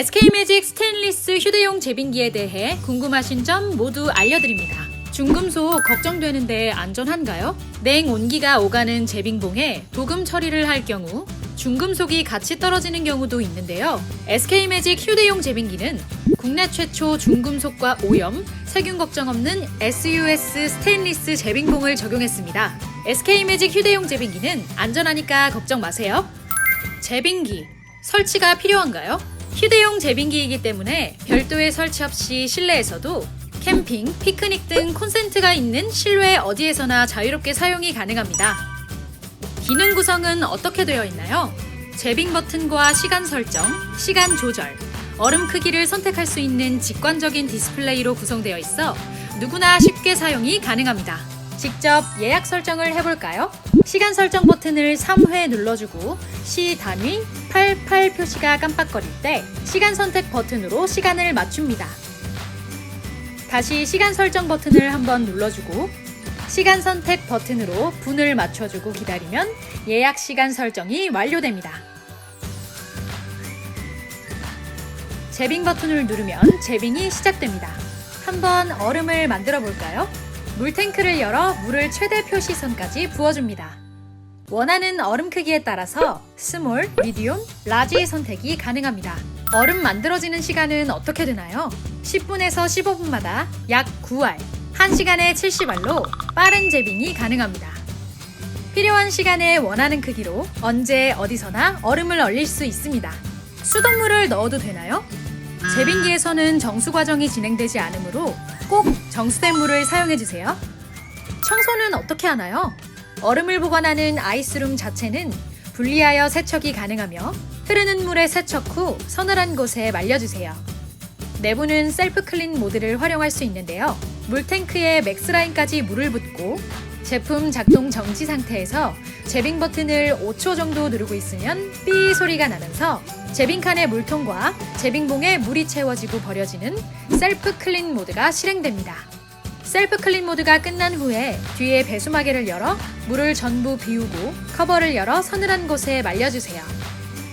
SK매직 스테인리스 휴대용 제빙기에 대해 궁금하신 점 모두 알려드립니다. 중금속 걱정되는데 안전한가요? 냉 온기가 오가는 제빙봉에 도금 처리를 할 경우 중금속이 같이 떨어지는 경우도 있는데요. SK매직 휴대용 제빙기는 국내 최초 중금속과 오염, 세균 걱정 없는 SUS 스테인리스 제빙봉을 적용했습니다. SK매직 휴대용 제빙기는 안전하니까 걱정 마세요. 제빙기 설치가 필요한가요? 휴대용 제빙기이기 때문에 별도의 설치 없이 실내에서도 캠핑, 피크닉 등 콘센트가 있는 실외 어디에서나 자유롭게 사용이 가능합니다. 기능 구성은 어떻게 되어 있나요? 제빙 버튼과 시간 설정, 시간 조절, 얼음 크기를 선택할 수 있는 직관적인 디스플레이로 구성되어 있어 누구나 쉽게 사용이 가능합니다. 직접 예약 설정을 해볼까요? 시간 설정 버튼을 3회 눌러주고 시 단위 88 표시가 깜빡거릴 때 시간 선택 버튼으로 시간을 맞춥니다. 다시 시간 설정 버튼을 한번 눌러주고 시간 선택 버튼으로 분을 맞춰주고 기다리면 예약 시간 설정이 완료됩니다. 제빙 버튼을 누르면 제빙이 시작됩니다. 한번 얼음을 만들어 볼까요? 물탱크를 열어 물을 최대 표시선까지 부어줍니다. 원하는 얼음 크기에 따라서 스몰, 미디움, 라지 선택이 가능합니다. 얼음 만들어지는 시간은 어떻게 되나요? 10분에서 15분마다 약 9알, 1시간에 70알로 빠른 제빙이 가능합니다. 필요한 시간에 원하는 크기로 언제 어디서나 얼음을 얼릴 수 있습니다. 수돗물을 넣어도 되나요? 제빙기에서는 정수 과정이 진행되지 않으므로 꼭 정수된 물을 사용해 주세요. 청소는 어떻게 하나요? 얼음을 보관하는 아이스룸 자체는 분리하여 세척이 가능하며 흐르는 물에 세척 후 서늘한 곳에 말려주세요. 내부는 셀프 클린 모드를 활용할 수 있는데요. 물탱크에 맥스라인까지 물을 붓고 제품 작동 정지 상태에서 제빙 버튼을 5초 정도 누르고 있으면 삐 소리가 나면서 제빙칸의 물통과 제빙봉에 물이 채워지고 버려지는 셀프 클린 모드가 실행됩니다. 셀프 클린 모드가 끝난 후에 뒤에 배수마개를 열어 물을 전부 비우고 커버를 열어 서늘한 곳에 말려주세요.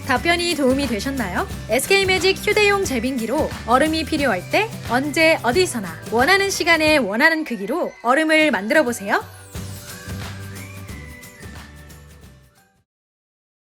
답변이 도움이 되셨나요? SK매직 휴대용 제빙기로 얼음이 필요할 때 언제 어디서나 원하는 시간에 원하는 크기로 얼음을 만들어 보세요.